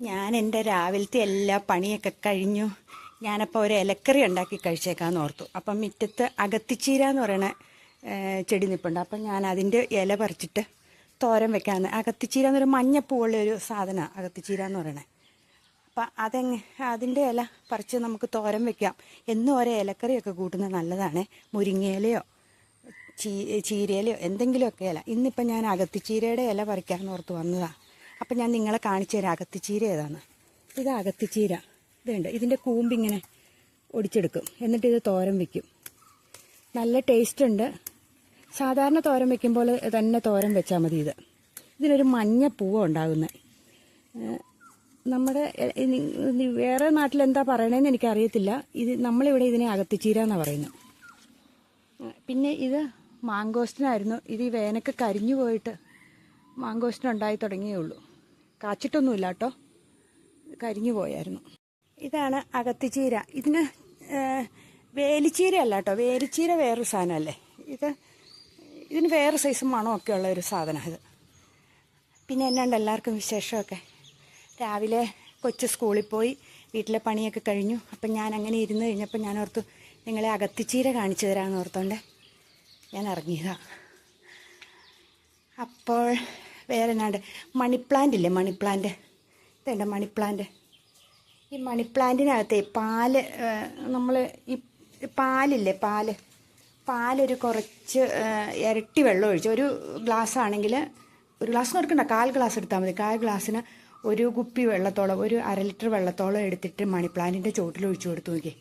ഞാൻ എന്റെ രാവിലത്തെ എല്ലാ പണിയൊക്കെ കഴിഞ്ഞു. ഞാനപ്പോൾ ഒരു ഇലക്കറി ഉണ്ടാക്കി കഴിച്ചേക്കാന്ന് ഓർത്തു. അപ്പം മുറ്റത്ത് അകത്തിച്ചീര എന്ന് പറയുന്ന ചെടി നിൽപ്പുണ്ട് അപ്പം ഞാൻ അതിന്റെ ഇല പറിച്ചിട്ട് തോരൻ വെക്കാമെന്ന് അകത്തിച്ചീര എന്നൊരു മഞ്ഞപ്പൂവുള്ള ഒരു സാധനമാണ് അകത്തിച്ചീര എന്ന് പറയണേ. അപ്പം അതെങ്ങ അതിന്റെ ഇല പറിച്ച് നമുക്ക് തോരൻ വെക്കാം. എന്നും ഓരോ ഇലക്കറിയൊക്കെ കൂട്ടുന്നത് നല്ലതാണ്. മുരിങ്ങയിലയോ ചീ ചീരയിലയോ എന്തെങ്കിലുമൊക്കെ ഇല. ഇന്നിപ്പം ഞാൻ അകത്തിച്ചീരയുടെ ഇല പറിക്കാമെന്ന് ഓർത്ത് വന്നതാണ് അപ്പം ഞാൻ നിങ്ങളെ കാണിച്ചു തരാം. അകത്തിച്ചീര ഏതാണ്? ഇത് അകത്തിച്ചീര ഇതുണ്ട് ഇതിന്റെ കൂമ്പിങ്ങനെ ഒടിച്ചെടുക്കും. എന്നിട്ട് ഇത് തോരൻ വെക്കും. നല്ല ടേസ്റ്റ് ഉണ്ട്. സാധാരണ തോരൻ വെക്കുമ്പോൾ തന്നെ തോരൻ വെച്ചാൽ മതി ഇത്. ഇതിനൊരു മഞ്ഞ പൂവ ഉണ്ടാകുന്നത് നമ്മുടെ വേറെ നാട്ടിലെന്താ പറയണതെന്ന് എനിക്കറിയത്തില്ല. ഇത് നമ്മളിവിടെ ഇതിനെ അകത്തിച്ചീര എന്നാണ് പറയുന്നത് പിന്നെ ഇത് മാങ്കോസ്റ്റിനായിരുന്നു. ഇത് ഈ വേനൊക്കെ കരിഞ്ഞു പോയിട്ട് മാങ്കോസ്റ്റിന് ഉണ്ടായി തുടങ്ങിയേ ഉള്ളൂ. കാച്ചിട്ടൊന്നുമില്ല കേട്ടോ. കരിഞ്ഞു പോയായിരുന്നു. ഇതാണ് അകത്തിച്ചീര ഇതിന് വേലിച്ചീര അല്ല കേട്ടോ. വേലിച്ചീര വേറൊരു സാധനമല്ലേ? ഇത് ഇതിന് വേറെ സൈസ് മണമൊക്കെ ഉള്ള ഒരു സാധനമാണ് ഇത്. പിന്നെ എന്നാണ്ട് എല്ലാവർക്കും വിശേഷമൊക്കെ? രാവിലെ കൊച്ചു സ്കൂളിൽ പോയി വീട്ടിലെ പണിയൊക്കെ കഴിഞ്ഞു. അപ്പം ഞാൻ അങ്ങനെ ഇരുന്ന് കഴിഞ്ഞപ്പോൾ ഞാൻ ഓർത്തു നിങ്ങളെ അകത്തിച്ചീര കാണിച്ചു തരാമെന്ന് ഓർത്തോണ്ട് ഞാൻ ഇറങ്ങിയതാണ് അപ്പോൾ വേറെ എന്നാണ്ട് മണിപ്ലാന്റ് ഇല്ലേ? മണിപ്ലാന്റ് ഇതേണ്ട മണിപ്ലാന്റ് മണി പ്ലാന്റ് ഈ മണിപ്ലാന്റിനകത്തെ പാൽ നമ്മൾ ഈ പാലില്ലേ? പാൽ. പാലൊരു കുറച്ച് ഇരട്ടി വെള്ളം ഒഴിച്ച് ഒരു ഗ്ലാസ് ആണെങ്കിൽ ഒരു ഗ്ലാസ് നോക്കണ്ട കാൽ ഗ്ലാസ് എടുത്താൽ മതി. കാൽ ഗ്ലാസ്സിന് ഒരു കുപ്പി വെള്ളത്തോളം ഒരു അര ലിറ്റർ വെള്ളത്തോളം എടുത്തിട്ട് മണി പ്ലാന്റിന്റെ ചോട്ടിൽ ഒഴിച്ചു കൊടുത്തു നോക്കിയേ.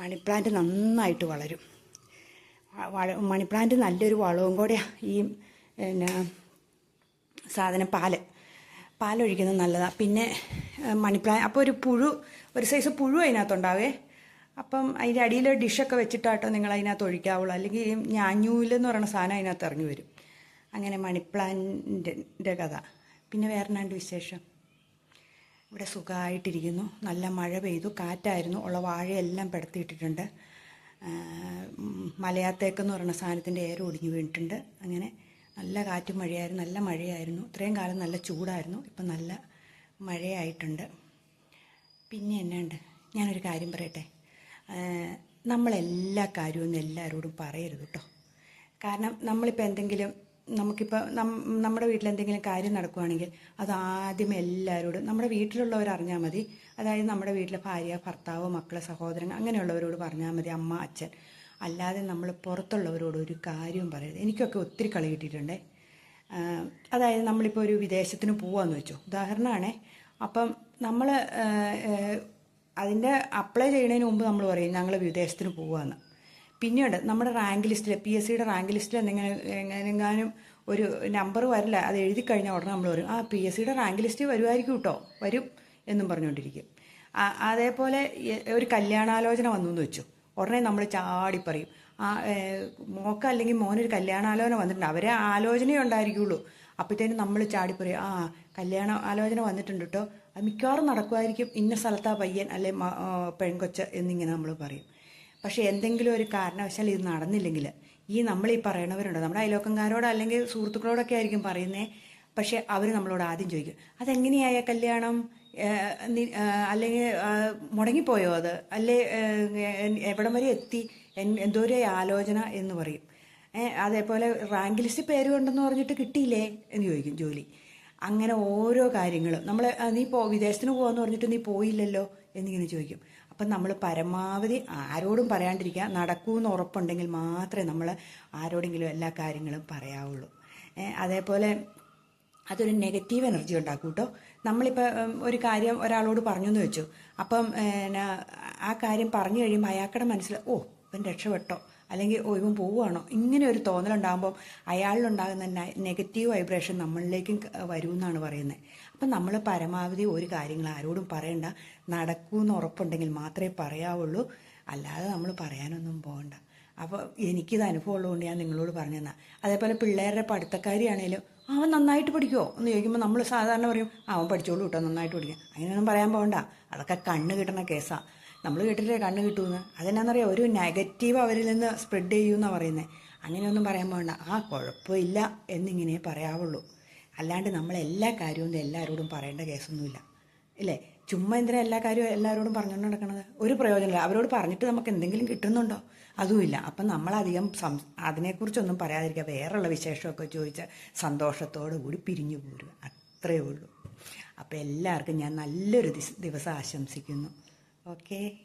മണി പ്ലാന്റ് നന്നായിട്ട് വളരും. വള മണി നല്ലൊരു വളവും കൂടെയാണ് ഈ പിന്നെ സാധനം പാൽ. പാലൊഴിക്കുന്നത് നല്ലതാണ് പിന്നെ ഏഹ്, അപ്പോൾ ഒരു പുഴു ഒരു സൈസ് പുഴു അതിനകത്തുണ്ടാവേ. അപ്പം അതിന്റെ അടിയിൽ ഡിഷൊക്കെ വെച്ചിട്ടാട്ടോ നിങ്ങൾ അതിനകത്ത് ഒഴിക്കാവുള്ളൂ. അല്ലെങ്കിൽ ഞാഞ്ഞൂലെന്ന് പറയുന്ന സാധനം അതിനകത്ത് ഇറങ്ങി വരും. അങ്ങനെ മണിപ്ലാന്റിന്റെ കഥ. പിന്നെ വേറെ രണ്ട് വിശേഷം? ഇവിടെ സുഖമായിട്ടിരിക്കുന്നു നല്ല മഴ പെയ്തു. കാറ്റായിരുന്നു. ഉള്ള വാഴയെല്ലാം പെടുത്തിയിട്ടിട്ടുണ്ട്. മലയാത്തേക്കെന്ന് പറയുന്ന സാധനത്തിന്റെ ഏറെ ഒടിഞ്ഞു വീണിട്ടുണ്ട്. അങ്ങനെ നല്ല കാറ്റും മഴയായിരുന്നു നല്ല മഴയായിരുന്നു. ഇത്രയും കാലം നല്ല ചൂടായിരുന്നു. ഇപ്പം നല്ല മഴയായിട്ടുണ്ട്. പിന്നെ എന്നുണ്ട്? ഞാനൊരു കാര്യം പറയട്ടെ. നമ്മളെല്ലാ കാര്യവും എല്ലാവരോടും പറയരുത് കേട്ടോ കാരണം നമ്മളിപ്പോൾ എന്തെങ്കിലും നമുക്കിപ്പോൾ നം നമ്മുടെ വീട്ടിൽ എന്തെങ്കിലും കാര്യം നടക്കുവാണെങ്കിൽ അത് ആദ്യം എല്ലാവരോടും നമ്മുടെ വീട്ടിലുള്ളവർ അറിഞ്ഞാൽ മതി. അതായത് നമ്മുടെ വീട്ടിലെ ഭാര്യ ഭർത്താവ് മക്കൾ സഹോദരൻ അങ്ങനെയുള്ളവരോട് പറഞ്ഞാൽ മതി അമ്മ അച്ഛൻ. അല്ലാതെ നമ്മൾ പുറത്തുള്ളവരോട് ഒരു കാര്യവും പറയരുത്. എനിക്കൊക്കെ ഒത്തിരി കളി കിട്ടിയിട്ടുണ്ട്. അതായത് നമ്മളിപ്പോൾ ഒരു വിദേശത്തിന് പോവാന്ന് വെച്ചോ. ഉദാഹരണമാണേ അപ്പം നമ്മൾ അതിന്റെ അപ്ലൈ ചെയ്യുന്നതിന് മുമ്പ് നമ്മൾ പറയും ഞങ്ങൾ വിദേശത്തിന് പോവാന്ന്. പിന്നീട് നമ്മുടെ റാങ്ക് ലിസ്റ്റിൽ പി എസ് സിയുടെ റാങ്ക് ലിസ്റ്റിൽ എന്തെങ്കിലും എങ്ങനെങ്ങാനും ഒരു നമ്പർ വരില്ല അത് എഴുതി കഴിഞ്ഞാൽ ഉടനെ നമ്മൾ പറയും ആ പി എസ് സിയുടെ റാങ്ക് ലിസ്റ്റ് വരുമായിരിക്കും കേട്ടോ വരും എന്നും പറഞ്ഞുകൊണ്ടിരിക്കും. അതേപോലെ ഒരു കല്യാണാലോചന വന്നു എന്ന് വെച്ചു. ഉടനെ നമ്മൾ ചാടി പറയും. ആ മോക്ക അല്ലെങ്കിൽ മോനൊരു കല്യാണാലോചന വന്നിട്ടുണ്ട്. അവരെ ആലോചനയേ ഉണ്ടായിരിക്കുള്ളൂ. അപ്പോഴത്തേനും നമ്മൾ ചാടി പറയും ആ കല്യാണ ആലോചന വന്നിട്ടുണ്ട് കേട്ടോ അത് മിക്കവാറും നടക്കുമായിരിക്കും. ഇന്ന സ്ഥലത്താ പയ്യൻ അല്ലെ പെൺകൊച്ച എന്നിങ്ങനെ നമ്മൾ പറയും. പക്ഷേ എന്തെങ്കിലും ഒരു കാരണവശാൽ ഇത് നടന്നില്ലെങ്കിൽ ഈ നമ്മൾ ഈ പറയണവരുണ്ട്. നമ്മുടെ അയലോക്കംകാരോട് അല്ലെങ്കിൽ സുഹൃത്തുക്കളോടൊക്കെ ആയിരിക്കും പറയുന്നത് പക്ഷേ അവർ നമ്മളോട് ആദ്യം ചോദിക്കും അതെങ്ങനെയായ കല്യാണം? അല്ലെങ്കിൽ മുടങ്ങിപ്പോയോ അത്? അല്ലേ എവിടം വരെ എത്തി? എൻ- ഒരു ആലോചന എന്ന് പറയും. അതേപോലെ റാങ്ക് ലിസ്റ്റ് പേര് കൊണ്ടെന്ന് പറഞ്ഞിട്ട് കിട്ടിയില്ലേ എന്ന് ചോദിക്കും ജോലി. അങ്ങനെ ഓരോ കാര്യങ്ങളും. നമ്മൾ നീ പോ വിദേശത്തിന് പോകാമെന്ന് പറഞ്ഞിട്ട് നീ പോയില്ലല്ലോ എന്നിങ്ങനെ ചോദിക്കും. അപ്പം നമ്മൾ പരമാവധി ആരോടും പറയാണ്ടിരിക്കുക. നടക്കൂന്ന് ഉറപ്പുണ്ടെങ്കിൽ മാത്രമേ നമ്മൾ ആരോടെങ്കിലും എല്ലാ കാര്യങ്ങളും പറയാവുള്ളൂ. അതേപോലെ അതൊരു നെഗറ്റീവ് എനർജി ഉണ്ടാക്കും കേട്ടോ. നമ്മളിപ്പോൾ ഒരു കാര്യം ഒരാളോട് പറഞ്ഞു എന്ന് വെച്ചു. അപ്പം ആ കാര്യം പറഞ്ഞു കഴിയുമ്പോൾ അയാൾക്കടെ മനസ്സിൽ ഓ ഇവൻ രക്ഷപ്പെട്ടോ? അല്ലെങ്കിൽ ഓ ഇവൻ പോവുകയാണോ ഇങ്ങനെ ഒരു തോന്നലുണ്ടാകുമ്പോൾ അയാളിലുണ്ടാകുന്ന നെഗറ്റീവ് വൈബ്രേഷൻ നമ്മളിലേക്കും വരുമെന്നാണ് പറയുന്നത് അപ്പം നമ്മൾ പരമാവധി ഒരു കാര്യങ്ങൾ ആരോടും പറയണ്ട. നടക്കൂന്ന് ഉറപ്പുണ്ടെങ്കിൽ മാത്രമേ പറയാവുള്ളൂ. അല്ലാതെ നമ്മൾ പറയാനൊന്നും പോകണ്ട. അപ്പോൾ എനിക്കിത് അനുഭവം ഉള്ളതുകൊണ്ട് ഞാൻ നിങ്ങളോട് പറഞ്ഞു അതേപോലെ പിള്ളേരുടെ പഠിത്തക്കാരിയാണേലും അവൻ നന്നായിട്ട് പഠിക്കുമോ എന്ന് ചോദിക്കുമ്പോൾ നമ്മൾ സാധാരണ പറയും അവൻ പഠിച്ചോളൂ കേട്ടോ നന്നായിട്ട് പഠിക്കും. അങ്ങനെയൊന്നും പറയാൻ പോകണ്ട അതൊക്കെ കണ്ണ് കിട്ടുന്ന കേസാണ് നമ്മൾ കേട്ടിട്ടേ കണ്ണ് കിട്ടുമെന്ന് അതെന്നാന്നറിയാം? ഒരു നെഗറ്റീവ് അവരിൽ നിന്ന് സ്പ്രെഡ് ചെയ്യുമെന്നാണ് പറയുന്നത് അങ്ങനെയൊന്നും പറയാൻ പോകണ്ട ആ കുഴപ്പമില്ല എന്നിങ്ങനെ പറയാവുള്ളൂ. അല്ലാണ്ട് നമ്മൾ എല്ലാ കാര്യവും എല്ലാവരോടും പറയേണ്ട കേസൊന്നുമില്ല. ഇല്ലേ? ചുമ്മാ എന്തിനാ എല്ലാ കാര്യവും എല്ലാവരോടും പറഞ്ഞുകൊണ്ട് നടക്കണത്? ഒരു പ്രയോജനമില്ല. അവരോട് പറഞ്ഞിട്ട് നമുക്ക് എന്തെങ്കിലും കിട്ടുന്നുണ്ടോ? അതുമില്ല. അപ്പം നമ്മളധികം സം അതിനെക്കുറിച്ചൊന്നും പറയാതിരിക്കുക. വേറെയുള്ള വിശേഷമൊക്കെ ചോദിച്ച് സന്തോഷത്തോടു കൂടി പിരിഞ്ഞു പോരുക. അത്രയേ ഉള്ളൂ. അപ്പോൾ എല്ലാവർക്കും ഞാൻ നല്ലൊരു ദിവസം ആശംസിക്കുന്നു. ഓക്കേ?